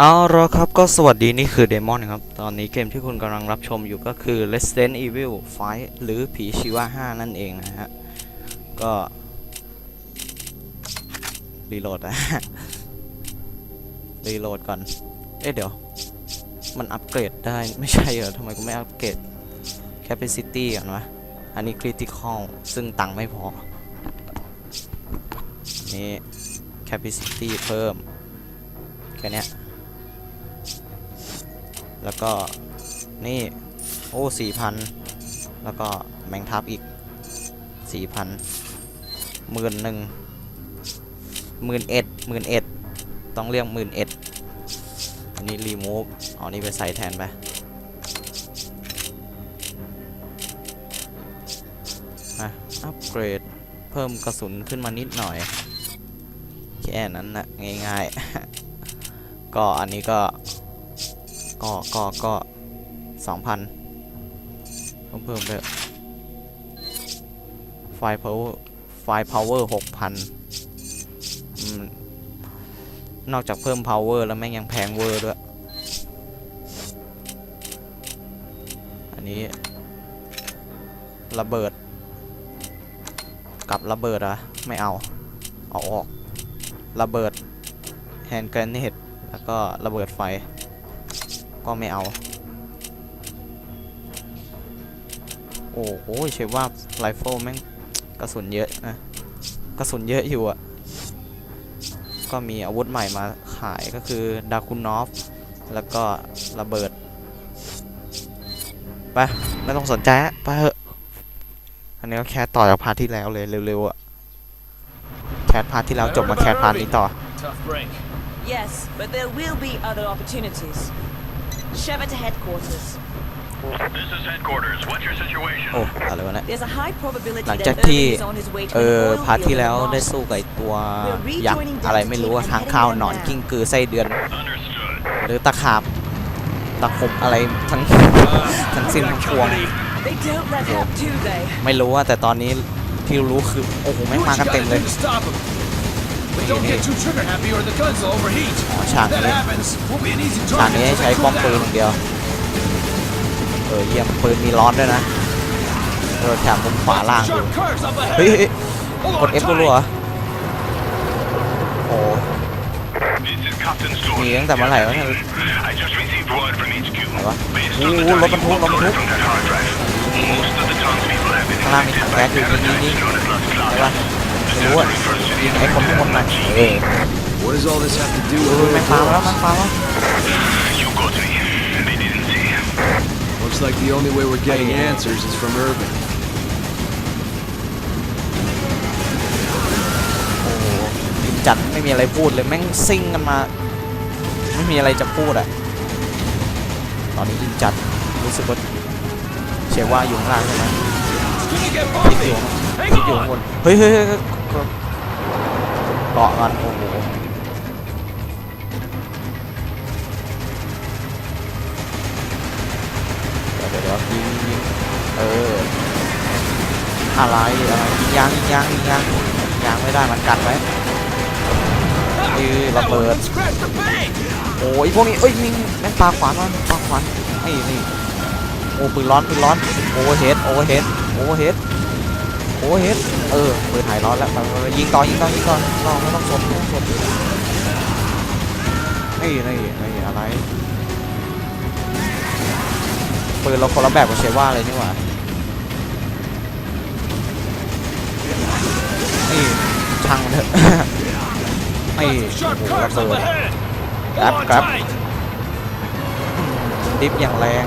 เอาละครับก็สวัสดีนี่คือเดมอนครับ ตอนนี้เกมที่คุณกำลังรับชมอยู่ก็คือ Resident Evil 5 หรือผีชีวะ 5 นั่นเองนะฮะ ก็รีโหลดอะรีโหลดก่อน เอ๊ะเดี๋ยว มันอัปเกรดได้ไม่ใช่เหรอทำไมกูไม่อัปเกรด Capacity ก่อนวะ อันนี้ Critical ซึ่งตังค์ไม่พอ นี่ Capacity เพิ่ม แค่เนี้ย แล้วก็นี่โอ้สี่พันแล้วก็แมงทับอีกสี่พันหมื่นหนึ่งหมื่นเอ็ดหมื่นเอ็ดต้องเรียกหมื่นเอ็ดอันนี้รีมูฟเอานี้ไปใส่แทนไปอะอัปเกรดเพิ่มกระสุนขึ้นมานิดหน่อย แค่นั้นนะง่ายๆ ก็อันนี้ก็ ก็ก็ก็สองพันต้องเพิ่มไปไฟ power ไฟ power หกพันนอกจากเพิ่ม power แล้วแม่งยังแพงเวอร์ด้วย อันนี้ ระเบิด กับระเบิดอะไม่เอา เอาออก ระเบิดแฮนด์ r กร n a d e แล้วก็ระเบิดไฟ ก็ไม่เอา โอ้โหเชฟว่าไรเฟิลแม่งกระสุนเยอะนะกระสุนเยอะอยู่อะก็มีอาวุธใหม่มาขายก็คือดาคุนอฟ แล้วก็ระเบิด ไป ไม่ต้องสนใจไปเถอะอันนี้ก็แค่ต่อจากพาร์ทที่แล้วเลยเร็วๆอะแคสพาร์ทที่แล้วจบมาแคสพาร์ทนี้ต่อ Yes, but there will be other opportunities. Sheva to headquarters. This is headquarters. What's your situation? โอ้อะไรวะเนี่ย There's a high probability หลัง that จากที่ Irving is on his way to เอ an อ oil พาร์ทที่ field แล้ว in ได้ Moscow. สู้กับไอ้ตัวยักษ์อะไรไม่รู้อะค้างคาวหนอนกิ้งกือไส้เดือน Understood. หรือตะขาบตะขบอะไรทั้ง ทั้งสิ้นทั้งปวง They don't let up, do they? ไม่รู้ว่าแต่ตอนนี้ที่รู้คือ โอ้โหแม่ง Do มา what กัน you เต็ม gotta เลย do to stop him. But don't get too trigger happy or the guns will overheat. อ๋อฉาก If that นี้ happens, we'll be an easy ฉาก target นี้ให้ for ใช้ the ป้อม crew ปืนอ now. ย่างเดียว เออเยี่ยมปืนมีร้อนด้วยนะเออแถมมุมขวาล่างดู Sharp curves up เฮ้ย ahead. เฮ้ย Hold กด on F รัวๆเหรอ tight. โอ้ This is Captain Stone. หนีตั้งแต่เมื่อไหร่วะเนี่ย I just received word from HQ. ไหนวะ Based โอ้ on โห the รถ data บรร you ทุกรถบรรทุก uploaded from that hard drive, most of the townspeople have been ข้างล่างมีถัง infected แก๊ by สอยู่ยิงยิงยิง known as Las ไหน Claras. วะไม่ รู้อะยิงไอ้คนข้างบนมาเออ What does all this have to do เอ with อแม่งปามาแล้วแม่งปามาแล้ว You got me. They didn't see. Looks like the only way we're getting answers is from Irving. โอ้โหยิงจัดไม่มีอะไรพูดเลยแม่งซิ่งกันมา ไม่มีอะไรจะพูดอะตอนนี้ยิงจัดรู้สึกว่าเชื่อว่าอยู่ข้างล่างใช่ไหม Gonna get คิด bumpy. อยู่ Hang คิดอยู่ข้างบ on. นเฮ้ยเฮ้ยเฮ้ย เฮ้ยเกาะกันโอ้โหเดี๋ยวเดี๋ยวยิงยิงเอออะไรอะไรยิงยางยิงยางยิงยางยางไม่ได้มันกันไว้เออระเบิดโอ้ยพวกนี้เอ้ยมิงแม่งปลาขวานมันปลาขวานไอ้นี่โอ้ปืนร้อนปืนร้อนโอเวอร์เฮดโอเวอร์เฮดโอเวอร์เฮด อเวอร์เฮดเออปืนหายร้อนแล้วยิงต่อยิงต่อยิงต่อต่อไม่ต้องสนไม่ต้องสนนี่นี่นี่อะไรปืนเราคนละแบบกับเชว่าเลยนี่หว่านี่ช่างเถอะนี่โอ้โหระเบิด ahead. Grab, Hold on grab. tight. ดิฟอย่างแรง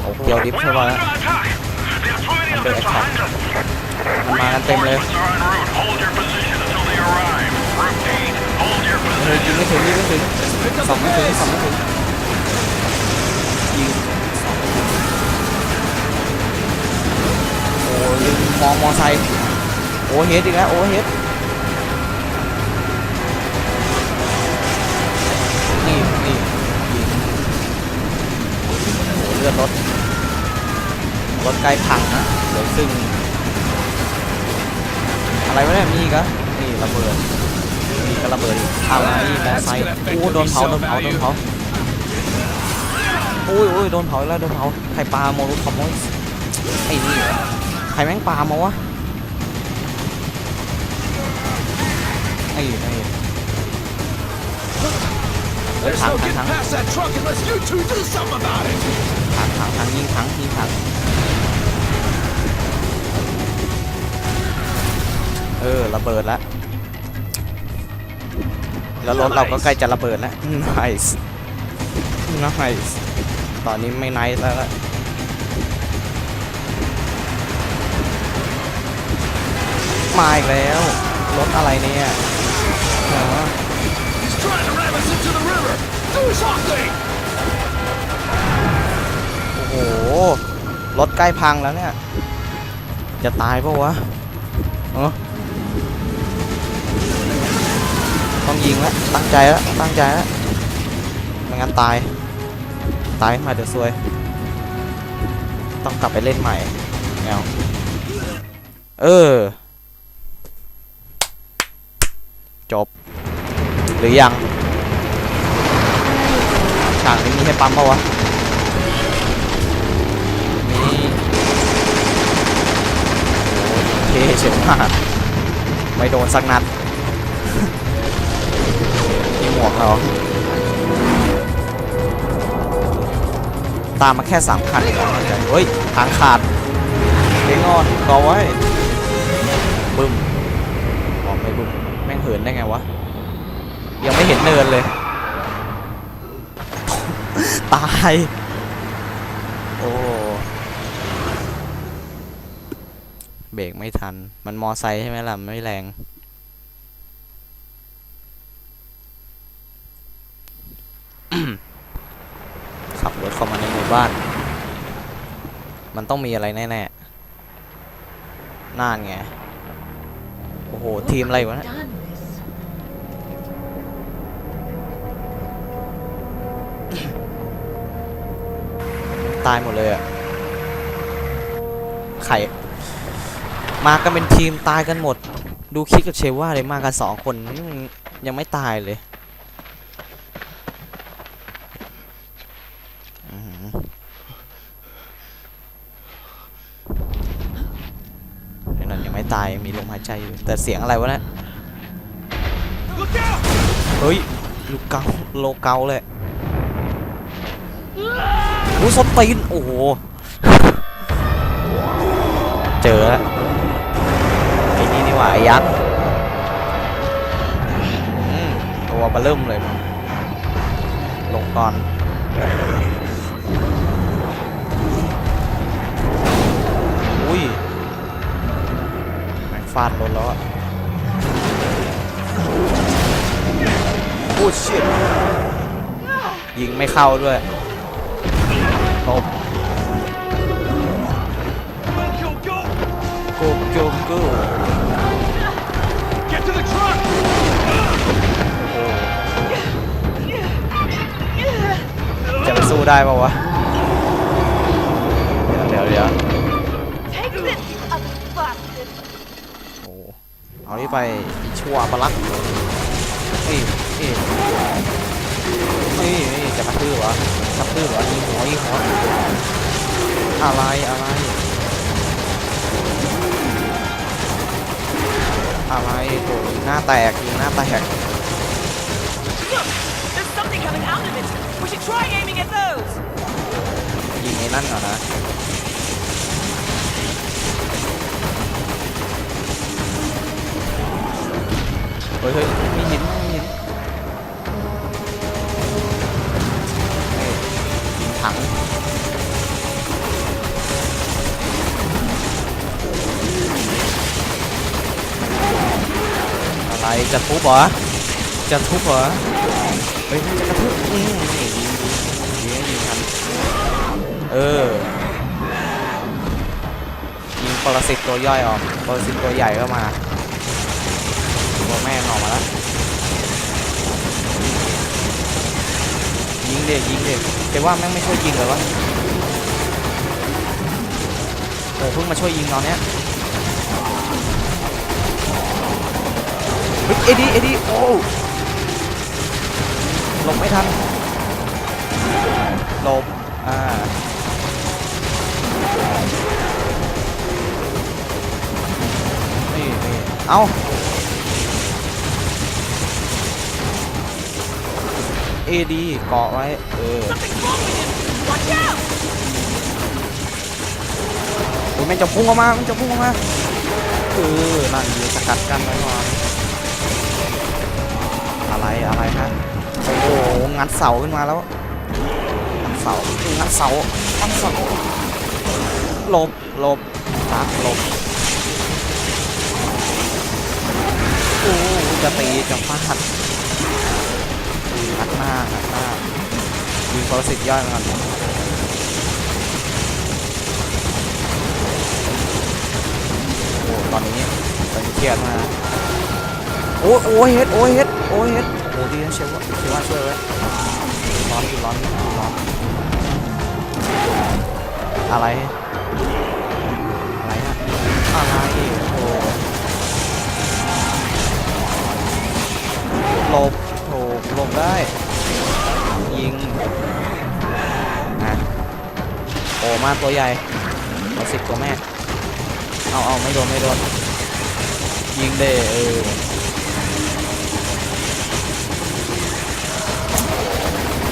โอ้เกียวดิฟใช่ We're ป่ะ under attack. There's too many of Under them attack. มากันเต็มเลยเลยยิงไม่ถึงยิงไม่ถึงสองไม่ถึงสองไม่ถึงยิงโอ้ยมองมองไซค์โอ้เฮดอีกแล้วโอ้เฮดนี่นี่ยิงโอ้เลือดรถรถใกล้พังนะเดี๋ยวซึ่ง อะไรวะเนี่ยมีอีกเหรอนี่ระเบิดนี่ก็ระเบิดอีกอะไรมอไซโอ้โดนเผาโดนเผาโดนเผาโอ้ยโอ้ยโดนเผาแล้วโดนเผาใครปลาโมรุคอมมอนไอ้นี่ใครแม่งปลามาวะไอ้ไอ้เฮ้ย There's ถัง no ถัง getting ถัง past that truck unless you two do something about it. ถังถังถังยิงถังยิงถัง เออระเบิดล้วแล้วรถเราก็ใกล้จะระเบิดแล้ว nice nice ตอนนี้ไม่ nice แล้วมาอีกแล้วรถอะไรเนี่ยโอ้โหรถใกล้พังแล้วเนี่ย จะตายปะวะเออ ต้องยิงแล้วตั้งใจแล้วตั้งใจแล้วไม่งั้นตาย ตายมาเดี๋ยวซวย ต้องกลับไปเล่นใหม่แอวเออ จบ หรือยังฉากนี้มีให้ปั๊มปะวะมีโอเท่เฉยมากไม่โดนสักนัด วกเรอตามมาแค่สามคันเองเหรอเฮ้ยทางขาดเด้งอนกอไว้บึ้มออกไม่บึ้มแม่งเหินได้ไงวะ ยังไม่เห็นเนินเลย ตาย โอ้เบรกไม่ทัน มันมอไซค์ใช่ไหมล่ะ ไม่แรง ขับรถเข้ามาในหมู่บ้าน มันต้องมีอะไรแน่ๆน่านไง โอ้โห ทีมอะไรวะเนี่ย Done this. ตายหมดเลยอะไข่ มากันเป็นทีมตายกันหมด ดูคิดกับเชว่าเลยมากันสองคนนี่มันยังไม่ตายเลยอื้อหือไอ้นั่นยังไม่ ตายมีลมหายใจอยู่แต่เสียงอะไรวะเนะ Look out! เฮ้ยลูกเกาโลเกาเลยโอ้สตีนโอ้โหเจอแล้วไอ้นี่นี่หว่ายักษ์ตัวเบลเริ่มเลย ลงก่อนาดรถแล้วอะโอ้ชิตยิงไม่เข้าด้วยตบ Go, go! โกโกโก Get to the truck! จะไปสู้ได้ปะวะ เอานี่ไปชั่วปะลักเอ้ยเอ้ยเอ้ยจะกระทืบเหรอกระทืบเหรอยิงหัวยิงหัวอะไรอะไรอะไรโอ้ยิงหน้าแตกยิงหน้าแตก There's something coming out of it. We should try aiming at those. ยิงไอ้นั่นก่อนนะ เฮ้ยเฮ้ยมีหินมีหินเฮ้ยยิงถังอะไรจะทุบเหรอจะทุบเหรอเฮ้ยจะกระทุบอืมนี่ยิงยิงยิงยิงทันเออยิงปรสิตตัวย่อยออกปรสิตตัวใหญ่ก็มา ตัวแม่ออกมาแล้วยิงเด็ยิงเด็แต่ว่าแม่งไม่ช่วยยิงเลยวะโอ้เพิ่งมาช่วยยิงตอนเนี้ยเฮ้ยเอ็ดดี้เอ็ดดี้โอ้หลบไม่ทันหลบอ่านี่นี่เอา เอดีเกาะไว้ เออ Something's wrong with him! Watch out! โอ้ยมันจะพุ่งออกมา มันจะพุ่งออกมา เออ นั่นอยู่สกัดกันไว้ก่อนอะไรอะไรฮะโอ้โห งัดเสาขึ้นมาแล้ว งัดเสา งัดเสา งัดเสา หลบ หลบตักหลบโอ้จะตีจะฟาด งัดหน้างัดหน้ายิงโพลสิตย่อยมาก่อนโอ้ตอนนี้เป็นเครียดมากโอ้โอ้เฮ็ดโอ้เฮ็ดโอ้เฮ็ดโอ้ดีนะเชฟว่าเชฟว่าช่วยไว้ร้อนอยู่ร้อนอยู่ร้อนอะไร มาตัวใหญ่เอาสิบตัวแม่ เอาเอาไม่โดนไม่โดน ยิงเด้เออ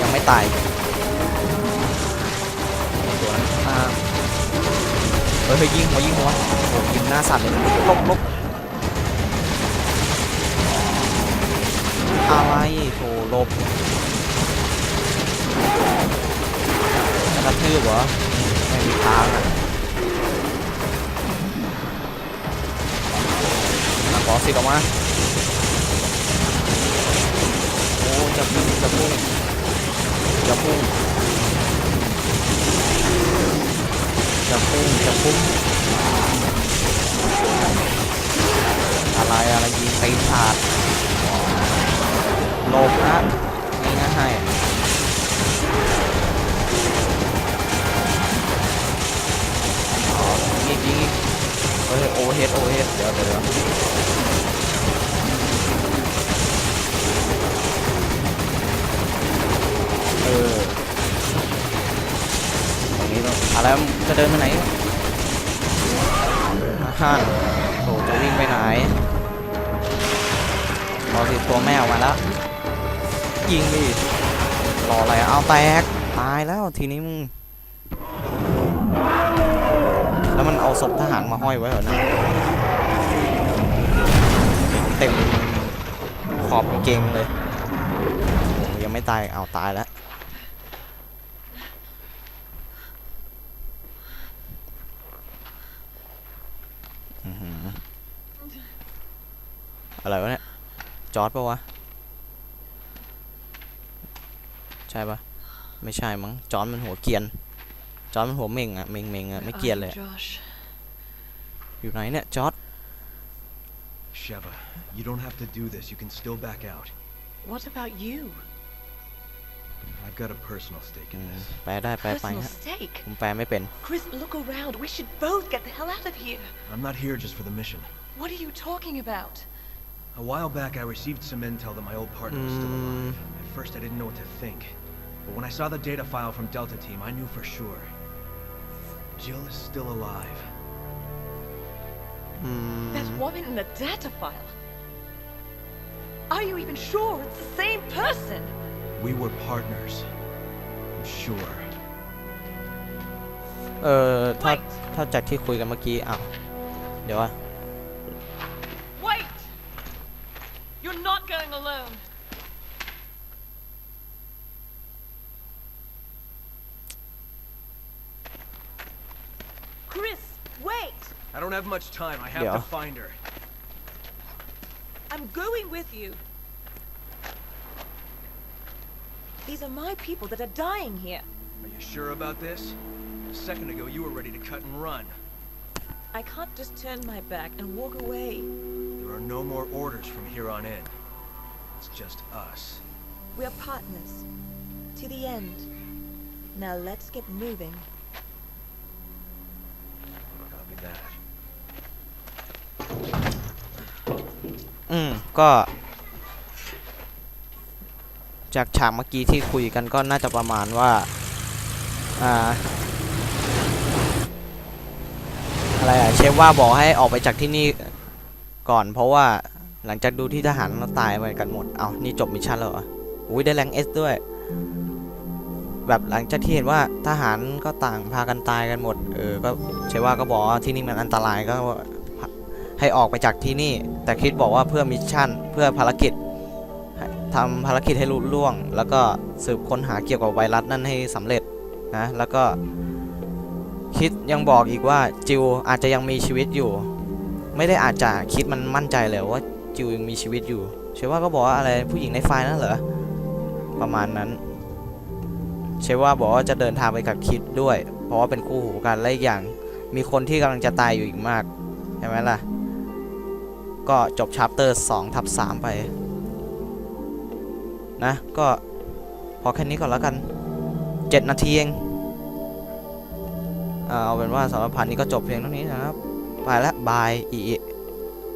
ยังไม่ตายตัวนั้นอ่าเฮ้ยยิงหัวยิงหัวโอ้ยิงหน้าสั่นเลยลบลบอะไรโถลบจะกระทืบเหรอ ไม่มีทางอะขอสิออกมาโอ้จะพุ่งจะพุ่งจะพุ่งจะพุ่งจะพุ่งอะไรอะไรยิงตีนขาดหลบนะนี่นะให้ อ๋อยิงยิงเฮ้ยโอเฮดโอเฮดเดี๋ยวเดี๋ยวเออตรงนี้ต้องอะไรจะเดินไปไหนฮ่านโถจะวิ่งไปไหนรอสิตัวแมวมาแล้ว ยิงดิรออะไรเอาแตก ตายแล้วทีนี้มึง แล้วมันเอาศพทหารมาห้อยไว้เหรอเนี่ยเต็มขอบเกงเลยยังไม่ตายเอาตายแล้วอะไรวะเนี่ย จอร์ดปะวะ ใช่ปะไม่ใช่มั้ง จอร์ดมันหัวเกียน จอร์ดมันหัวเม่งอะเม่งเม่งอะไม่เกรียนเลยอะ Josh. อยู่ไหนเนี่ย จอร์ด Sheva, you don't have to do this. You can still back out. What about you? I've got a personal stake อื in ม this. แปลได้แปลไป Personal ฮะ stake. ผมแปลไม่เป็น Chris, look around. We should both get the hell out of here. I'm not here just for the mission. What are you talking about? A while back, I received some intel that my old partner was still Mm. alive. At first, I didn't know what to think. But when I saw the data file from Delta Team, I knew for sure. Jill is still alive. อืม That woman in the data file. Are you even sure it's the same person? We were partners. I'm sure. เออถ้า Wait. ถ้าจากที่คุยกันเมื่อกี้อ้าวเดี๋ยวอะ Wait! You're not going alone. Wait! I don't have much time. I have Yeah. to find her. I'm going with you. These are my people that are dying here. Are you sure about this? A second ago, you were ready to cut and run. I can't just turn my back and walk away. There are no more orders from here on in. It's just us. We're partners. To the end. Now let's get moving. นะอืม ก็ จากฉากเมื่อกี้ที่คุยกันก็น่าจะประมาณว่า อ่า อะไรอะเชฟว่าบอกให้ออกไปจากที่นี่ก่อนเพราะว่าหลังจากดูที่ทหารเราตายไปกันหมด เอานี่จบมิชชั่นแล้วเหรอุ้ยได้แรงเอสด้วย แบบหลังจากที่เห็นว่าทหารก็ต่างพากันตายกันหมด เออ ก็เชฟว่าก็บอกว่าที่นี่มันอันตรายก็ให้ออกไปจากที่นี่ แต่คิดบอกว่าเพื่อมิชชั่น เพื่อภารกิจทำภารกิจให้ลุล่วง แล้วก็สืบค้นหาเกี่ยวกับไวรัสนั่นให้สำเร็จนะ แล้วก็คิดยังบอกอีกว่าจิวอาจจะยังมีชีวิตอยู่ ไม่ได้อาจจะคิดมันมั่นใจเลยว่าจิวยังมีชีวิตอยู่เชว่าก็บอกว่าอะไรผู้หญิงในไฟล์นั่นเหรอประมาณนั้น เชว่าบอกว่าจะเดินทางไปกับคิดด้วย เพราะว่าเป็นคู่หูกันและอีกอย่าง มีคนที่กำลังจะตายอยู่อีกมากใช่ไหมล่ะ ก็จบชัปเตอร์2ทับ3ไป นะ ก็พอแค่นี้ก่อนแล้วกัน 7 นาทีเองอ่าเอาเป็นว่าสำหรับพันนี้ก็จบเพียงเท่านี้นะครับ ไปแล้วบายอี